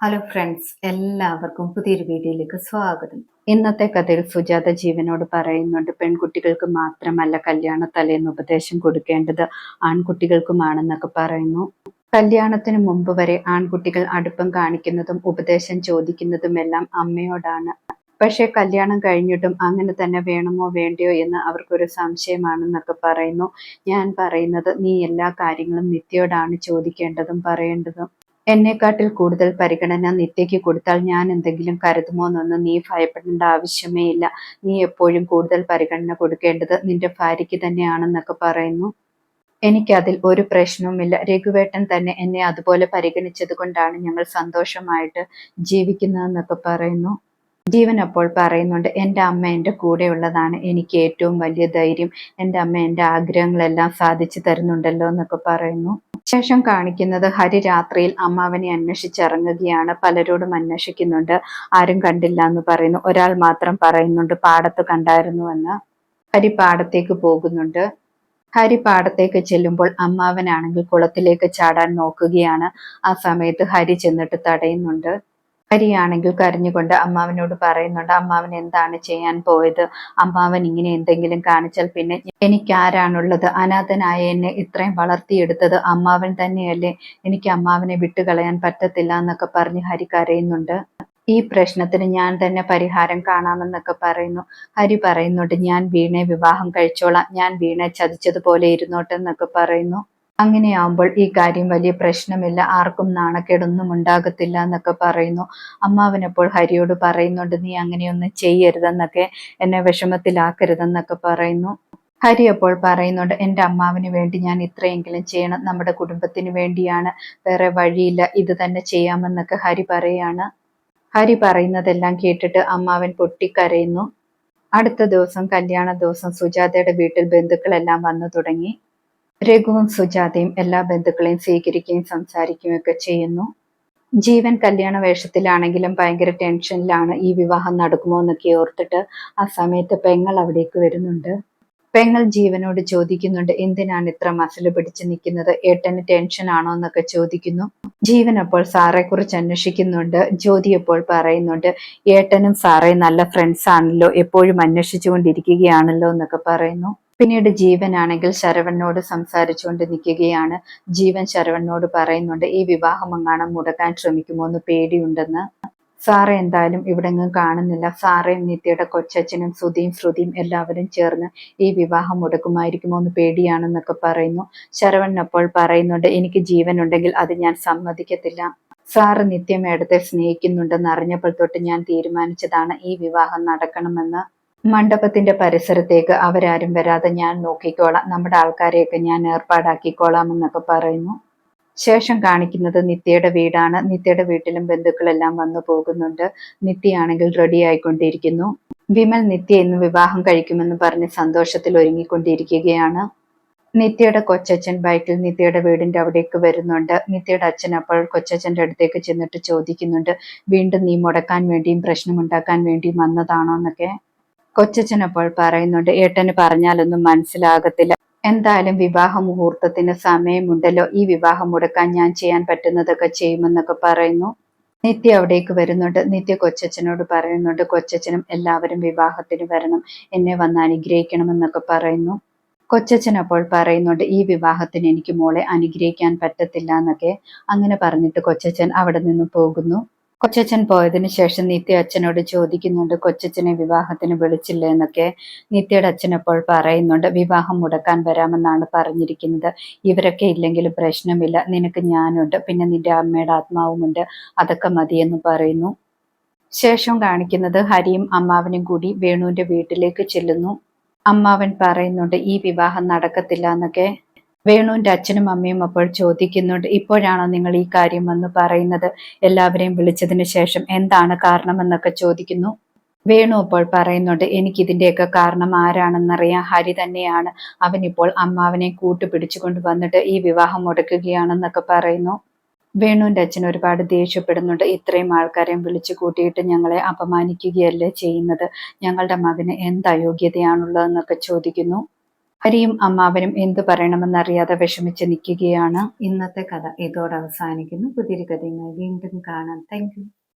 Hello friends എല്ലാവർക്കും പുതിയൊരു വീഡിയോയിലേക്ക് സ്വാഗതം. ഇന്നത്തെ കഥയിൽ സുജാത ജീവനോട് പറയുന്നുണ്ട് പെൺകുട്ടികൾക്ക് മാത്രമല്ല കല്യാണ തലേന്ന് ഉപദേശം കൊടുക്കേണ്ടത് ആൺകുട്ടികൾക്കുമാണെന്നൊക്കെ പറയുന്നു. കല്യാണത്തിന് മുമ്പ് വരെ ആൺകുട്ടികൾ അടുപ്പം കാണിക്കുന്നതും ഉപദേശം ചോദിക്കുന്നതും എല്ലാം അമ്മയോടാണ്. പക്ഷെ കല്യാണം കഴിഞ്ഞിട്ടും അങ്ങനെ തന്നെ വേണമോ വേണ്ടയോ എന്ന് അവർക്കൊരു സംശയമാണെന്നൊക്കെ പറയുന്നു. ഞാൻ പറയുന്നത് നീ എല്ലാ കാര്യങ്ങളും നിത്യയോടാണ് ചോദിക്കേണ്ടതും പറയേണ്ടതും. എന്നെക്കാട്ടിൽ കൂടുതൽ പരിഗണന നിത്യയ്ക്ക് കൊടുത്താൽ ഞാൻ എന്തെങ്കിലും കരുതുമോ എന്നൊന്നും നീ ഭയപ്പെടേണ്ട ആവശ്യമേ ഇല്ല. നീ എപ്പോഴും കൂടുതൽ പരിഗണന കൊടുക്കേണ്ടത് നിന്റെ ഭാര്യയ്ക്ക് തന്നെയാണെന്നൊക്കെ പറയുന്നു. എനിക്കതിൽ ഒരു പ്രശ്നവുമില്ല. രഘുവേട്ടൻ തന്നെ എന്നെ അതുപോലെ പരിഗണിച്ചത് കൊണ്ടാണ് ഞങ്ങൾ സന്തോഷമായിട്ട് ജീവിക്കുന്നതെന്നൊക്കെ പറയുന്നു. ജീവൻ അപ്പോൾ പറയുന്നുണ്ട് എന്റെ അമ്മ എന്റെ കൂടെയുള്ളതാണ്. എനിക്ക് ഏറ്റവും വലിയ ധൈര്യം. എന്റെ അമ്മ എന്റെ ആഗ്രഹങ്ങളെല്ലാം സാധിച്ചു തരുന്നുണ്ടല്ലോ എന്നൊക്കെ പറയുന്നു. ശേഷം കാണിക്കുന്നത് ഹരി രാത്രിയിൽ അമ്മാവനെ അന്വേഷിച്ചിറങ്ങുകയാണ്. പലരോടും അന്വേഷിക്കുന്നുണ്ട്. ആരും കണ്ടില്ല എന്ന് പറയുന്നു. ഒരാൾ മാത്രം പറയുന്നുണ്ട് പാടത്ത് കണ്ടായിരുന്നുവെന്ന്. ഹരി പാടത്തേക്ക് പോകുന്നുണ്ട്. ഹരി പാടത്തേക്ക് ചെല്ലുമ്പോൾ അമ്മാവനാണെങ്കിൽ കുളത്തിലേക്ക് ചാടാൻ നോക്കുകയാണ്. ആ സമയത്ത് ഹരി ചെന്നിട്ട് തടയുന്നുണ്ട്. ഹരിയാണെങ്കിൽ കരഞ്ഞുകൊണ്ട് അമ്മാവനോട് പറയുന്നുണ്ട് അമ്മാവൻ എന്താണ് ചെയ്യാൻ പോയത്? അമ്മാവൻ ഇങ്ങനെ എന്തെങ്കിലും കാണിച്ചാൽ പിന്നെ എനിക്ക് ആരാണുള്ളത് അനാഥനായ എന്നെ ഇത്രയും വളർത്തിയെടുത്തത് അമ്മാവൻ തന്നെയല്ലേ? എനിക്ക് അമ്മാവനെ വിട്ടുകളയാൻ പറ്റത്തില്ല എന്നൊക്കെ പറഞ്ഞ് ഹരി കരയുന്നുണ്ട്. ഈ പ്രശ്നത്തിന് ഞാൻ തന്നെ പരിഹാരം കാണാമെന്നൊക്കെ പറയുന്നു. ഹരി പറയുന്നുണ്ട് ഞാൻ വീണെ വിവാഹം കഴിച്ചോളാം. ഞാൻ വീണെ ചതിച്ചതുപോലെ ഇരുന്നോട്ടെ എന്നൊക്കെ പറയുന്നു. അങ്ങനെയാവുമ്പോൾ ഈ കാര്യം വലിയ പ്രശ്നമില്ല. ആർക്കും നാണക്കേടൊന്നും ഉണ്ടാകത്തില്ല എന്നൊക്കെ പറയുന്നു. അമ്മാവനപ്പോൾ ഹരിയോട് പറയുന്നുണ്ട് നീ അങ്ങനെയൊന്നും ചെയ്യരുതെന്നൊക്കെ എന്നെ വിഷമത്തിലാക്കരുതെന്നൊക്കെ പറയുന്നു. ഹരി അപ്പോൾ പറയുന്നുണ്ട് എന്റെ അമ്മാവിന് വേണ്ടി ഞാൻ ഇത്രയെങ്കിലും ചെയ്യണം. നമ്മുടെ കുടുംബത്തിന് വേണ്ടിയാണ്. വേറെ വഴിയില്ല. ഇത് തന്നെ ചെയ്യാമെന്നൊക്കെ ഹരി പറയാണ്. ഹരി പറയുന്നതെല്ലാം കേട്ടിട്ട് അമ്മാവൻ പൊട്ടിക്കരയുന്നു. അടുത്ത ദിവസം കല്യാണ ദിവസം സുജാതയുടെ വീട്ടിൽ ബന്ധുക്കളെല്ലാം വന്നു തുടങ്ങി. രഘുവും സുജാതയും എല്ലാ ബന്ധുക്കളെയും സ്വീകരിക്കുകയും സംസാരിക്കുകയും ഒക്കെ ചെയ്യുന്നു. ജീവൻ കല്യാണ വേഷത്തിലാണെങ്കിലും ഭയങ്കര ടെൻഷനിലാണ് ഈ വിവാഹം നടക്കുമോ എന്നൊക്കെ ഓർത്തിട്ട് ആ സമയത്ത് പെങ്ങൾ അവിടേക്ക് വരുന്നുണ്ട്. പെങ്ങൾ ജീവനോട് ചോദിക്കുന്നുണ്ട് എന്തിനാണ് ഇത്ര മസിൽ പിടിച്ചു നിൽക്കുന്നത്? ഏട്ടന് ടെൻഷൻ ആണോ എന്നൊക്കെ ചോദിക്കുന്നു. ജീവൻ അപ്പോൾ സാറെ കുറിച്ച് അന്വേഷിക്കുന്നുണ്ട്. ജ്യോതി അപ്പോൾ പറയുന്നുണ്ട് ഏട്ടനും സാറേ നല്ല ഫ്രണ്ട്സ് ആണല്ലോ. എപ്പോഴും അന്വേഷിച്ചുകൊണ്ടിരിക്കുകയാണല്ലോ എന്നൊക്കെ പറയുന്നു. പിന്നീട് ജീവനാണെങ്കിൽ ശരവണനോട് സംസാരിച്ചുകൊണ്ട് നിൽക്കുകയാണ്. ജീവൻ ശരവണനോട് പറയുന്നുണ്ട് ഈ വിവാഹം അങ്ങാണം മുടക്കാൻ ശ്രമിക്കുമോ എന്ന് പേടിയുണ്ടെന്ന്. സാറ എന്തായാലും ഇവിടെങ്ങും കാണുന്നില്ല. സാറയും നിത്യയുടെ കൊച്ചച്ഛനും ശ്രുതിയും ശ്രുതിയും എല്ലാവരും ചേർന്ന് ഈ വിവാഹം മുടക്കുമായിരിക്കുമോ എന്ന് പേടിയാണെന്നൊക്കെ പറയുന്നു. ശരവൺ അപ്പോൾ പറയുന്നുണ്ട് എനിക്ക് ജീവൻ ഉണ്ടെങ്കിൽ അത് ഞാൻ സമ്മതിക്കത്തില്ല. സാറ് നിത്യമേടത്തെ സ്നേഹിക്കുന്നുണ്ടെന്ന് അറിഞ്ഞപ്പോൾ തൊട്ട് ഞാൻ തീരുമാനിച്ചതാണ് ഈ വിവാഹം നടക്കണമെന്ന്. മണ്ഡപത്തിന്റെ പരിസരത്തേക്ക് അവരാരും വരാതെ ഞാൻ നോക്കിക്കോളാം. നമ്മുടെ ആൾക്കാരെയൊക്കെ ഞാൻ ഏർപ്പാടാക്കിക്കോളാം എന്നൊക്കെ പറയുന്നു. ശേഷം കാണിക്കുന്നത് നിത്യയുടെ വീടാണ്. നിത്യയുടെ വീട്ടിലും ബന്ധുക്കളെല്ലാം വന്നു പോകുന്നുണ്ട്. നിത്യയാണെങ്കിൽ റെഡി ആയിക്കൊണ്ടിരിക്കുന്നു. വിമൽ നിത്യ ഇന്ന് വിവാഹം കഴിക്കുമെന്ന് പറഞ്ഞ് സന്തോഷത്തിൽ ഒരുങ്ങിക്കൊണ്ടിരിക്കുകയാണ്. നിത്യയുടെ കൊച്ചച്ഛൻ ബൈക്കിൽ നിത്യയുടെ വീടിന്റെ അവിടേക്ക് വരുന്നുണ്ട്. നിത്യയുടെ അച്ഛൻ അപ്പോൾ കൊച്ചച്ഛന്റെ അടുത്തേക്ക് ചെന്നിട്ട് ചോദിക്കുന്നുണ്ട്. വീണ്ടും നീ മുടക്കാൻ വേണ്ടിയും പ്രശ്നമുണ്ടാക്കാൻ വേണ്ടിയും വന്നതാണോ? എന്നൊക്കെ. കൊച്ചച്ഛൻ അപ്പോൾ പറയുന്നുണ്ട് ഏട്ടന് പറഞ്ഞാലൊന്നും മനസ്സിലാകത്തില്ല. എന്തായാലും വിവാഹ മുഹൂർത്തത്തിന് സമയമുണ്ടല്ലോ. ഈ വിവാഹം മുടക്കാൻ ഞാൻ ചെയ്യാൻ പറ്റുന്നതൊക്കെ ചെയ്യുമെന്നൊക്കെ പറയുന്നു. നിത്യ അവിടേക്ക് വരുന്നുണ്ട്. നിത്യ കൊച്ചച്ഛനോട് പറയുന്നുണ്ട് കൊച്ചച്ഛനും എല്ലാവരും വിവാഹത്തിന് വരണം. എന്നെ വന്ന് അനുഗ്രഹിക്കണമെന്നൊക്കെ പറയുന്നു. കൊച്ചച്ഛൻ അപ്പോൾ പറയുന്നുണ്ട് ഈ വിവാഹത്തിന് എനിക്ക് മോളെ അനുഗ്രഹിക്കാൻ പറ്റത്തില്ല എന്നൊക്കെ. അങ്ങനെ പറഞ്ഞിട്ട് കൊച്ചച്ഛൻ അവിടെ നിന്ന് പോകുന്നു. കൊച്ചച്ഛൻ പോയതിന് ശേഷം നിത്യ അച്ഛനോട് ചോദിക്കുന്നുണ്ട് കൊച്ചച്ഛനെ വിവാഹത്തിന് വിളിച്ചില്ല എന്നൊക്കെ നിത്യയുടെ അച്ഛൻ അപ്പോൾ പറയുന്നുണ്ട്. വിവാഹം മുടക്കാൻ വരാമെന്നാണ് പറഞ്ഞിരിക്കുന്നത്. ഇവരൊക്കെ ഇല്ലെങ്കിലും പ്രശ്നമില്ല. നിനക്ക് ഞാനുണ്ട്. പിന്നെ നിന്റെ അമ്മയുടെ ആത്മാവുമുണ്ട്. അതൊക്കെ മതിയെന്ന് പറയുന്നു. ശേഷം കാണിക്കുന്നത് ഹരിയും അമ്മാവനും കൂടി വേണുവിന്റെ വീട്ടിലേക്ക് ചെല്ലുന്നു. അമ്മാവൻ പറയുന്നുണ്ട് ഈ വിവാഹം നടക്കത്തില്ല എന്നൊക്കെ വേണുവിന്റെ അച്ഛനും അമ്മയും അപ്പോൾ ചോദിക്കുന്നുണ്ട് ഇപ്പോഴാണോ നിങ്ങൾ ഈ കാര്യം വന്ന് പറയുന്നത്? എല്ലാവരെയും വിളിച്ചതിന് ശേഷം എന്താണ് കാരണമെന്നൊക്കെ ചോദിക്കുന്നു. വേണു അപ്പോൾ പറയുന്നുണ്ട് എനിക്കിതിന്റെയൊക്കെ കാരണം ആരാണെന്നറിയാം ഹരി തന്നെയാണ്. അവൻ ഇപ്പോൾ അമ്മാവനെ കൂട്ടുപിടിച്ചുകൊണ്ട് വന്നിട്ട് ഈ വിവാഹം മുടക്കുകയാണെന്നൊക്കെ പറയുന്നു. വേണുവിന്റെ അച്ഛൻ ഒരുപാട് ദേഷ്യപ്പെടുന്നുണ്ട് ഇത്രയും ആൾക്കാരെയും വിളിച്ചു കൂട്ടിയിട്ട് ഞങ്ങളെ അപമാനിക്കുകയല്ലേ ചെയ്യുന്നത്? ഞങ്ങളുടെ മകന് എന്ത് അയോഗ്യതയാണുള്ളതെന്നൊക്കെ ചോദിക്കുന്നു. ഹരിയും അമ്മാവനും എന്തു പറയണമെന്നറിയാതെ വിഷമിച്ച് നിൽക്കുകയാണ് ഇന്നത്തെ കഥ. ഇതോടെ അവസാനിക്കുന്നു. പുതിയൊരു കഥയുമായി വീണ്ടും കാണാം. താങ്ക്